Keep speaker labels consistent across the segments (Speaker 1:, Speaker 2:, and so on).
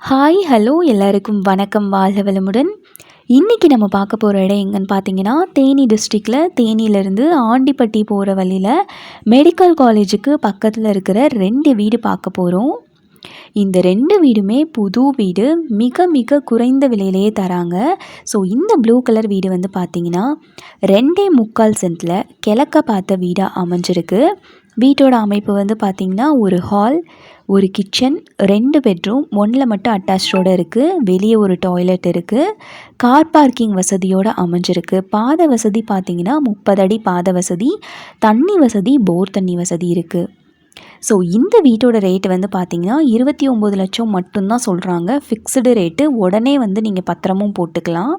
Speaker 1: Hi hello எல்லாருக்கும் வணக்கம். வாழ்க வளமுடன். இன்றைக்கி நம்ம பார்க்க போகிற இடம் எங்கன்னு பார்த்தீங்கன்னா தேனி டிஸ்ட்ரிக்டில் தேனியிலேருந்து ஆண்டிப்பட்டி போகிற வழியில் மெடிக்கல் காலேஜுக்கு பக்கத்தில் இருக்கிற ரெண்டு வீடு பார்க்க போகிறோம் இந்த ரெண்டு வீடுமே புது வீடு மிக மிக குறைந்த விலையிலேயே தராங்க. ஸோ இந்த ப்ளூ கலர் வீடு வந்து பார்த்திங்கன்னா ரெண்டே முக்கால் சென்ட்டில் கிழக்க பார்த்த வீடாக அமைஞ்சிருக்கு. வீட்டோட அமைப்பு வந்து பார்த்திங்கன்னா ஒரு ஹால் ஒரு கிச்சன் ரெண்டு பெட்ரூம் ஒன்றில் மட்டும் அட்டாச்சோடு இருக்குது வெளியே ஒரு டாய்லெட் இருக்குது கார் பார்க்கிங் வசதியோடு அமைஞ்சிருக்கு. பாத வசதி பார்த்திங்கன்னா முப்பது அடி பாத வசதி தண்ணி வசதி போர் தண்ணி வசதி இருக்குது ஸோ இந்த வீட்டோட ரேட் வந்து பார்த்திங்கன்னா இருபத்தி ஒம்பது லட்சம் மட்டும்தான் சொல்கிறாங்க ஃபிக்ஸ்டு ரேட்டு உடனே வந்து நீங்கள் பத்திரமும் போட்டுக்கலாம்.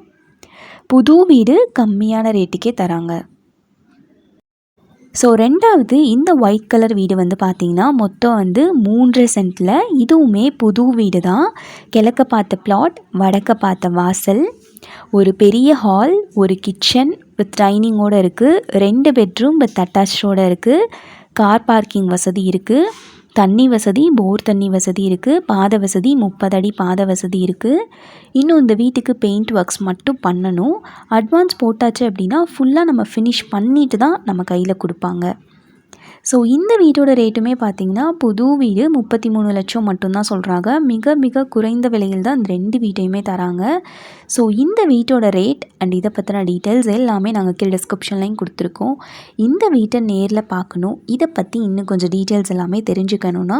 Speaker 1: புது வீடு கம்மியான ரேட்டுக்கே தராங்க. ஸோ ரெண்டாவது இந்த ஒயிட் கலர் வீடு வந்து பார்த்திங்கன்னா மொத்தம் வந்து மூன்று சென்ட்டில் இதுவுமே புது வீடு தான் கிழக்க பார்த்த பிளாட் வடக்க பார்த்த வாசல் ஒரு பெரிய ஹால் ஒரு கிச்சன் வித் டைனிங்கோடு இருக்குது ரெண்டு பெட்ரூம் வித் அட்டாச்சோடு இருக்குது கார் பார்க்கிங் வசதி இருக்குது தண்ணி வசதி போர் தண்ணி வசதி இருக்குது பாத வசதி முப்பது அடி பாத வசதி இருக்குது இன்னும் இந்த வீட்டுக்கு பெயிண்ட் ஒர்க்ஸ் மட்டும் பண்ணணும். அட்வான்ஸ் போட்டாச்சு அப்படின்னா ஃபுல்லாக நம்ம ஃபினிஷ் பண்ணிட்டு தான் நம்ம கையில் கொடுப்பாங்க. ஸோ இந்த வீட்டோட ரேட்டுமே பார்த்திங்கன்னா புது வீடு முப்பத்தி மூணு லட்சம் மட்டும்தான் சொல்கிறாங்க மிக மிக குறைந்த விலையில் தான் இந்த ரெண்டு வீட்டையுமே தராங்க. ஸோ இந்த வீட்டோட ரேட் அண்ட் இதை பற்றின டீட்டெயில்ஸ் எல்லாமே நாங்கள் கீழே டிஸ்கிரிப்ஷன்லையும் கொடுத்துருக்கோம். இந்த வீட்டை நேரில் பார்க்கணும். இதை பற்றி இன்னும் கொஞ்சம் டீட்டெயில்ஸ் எல்லாமே தெரிஞ்சுக்கணுன்னா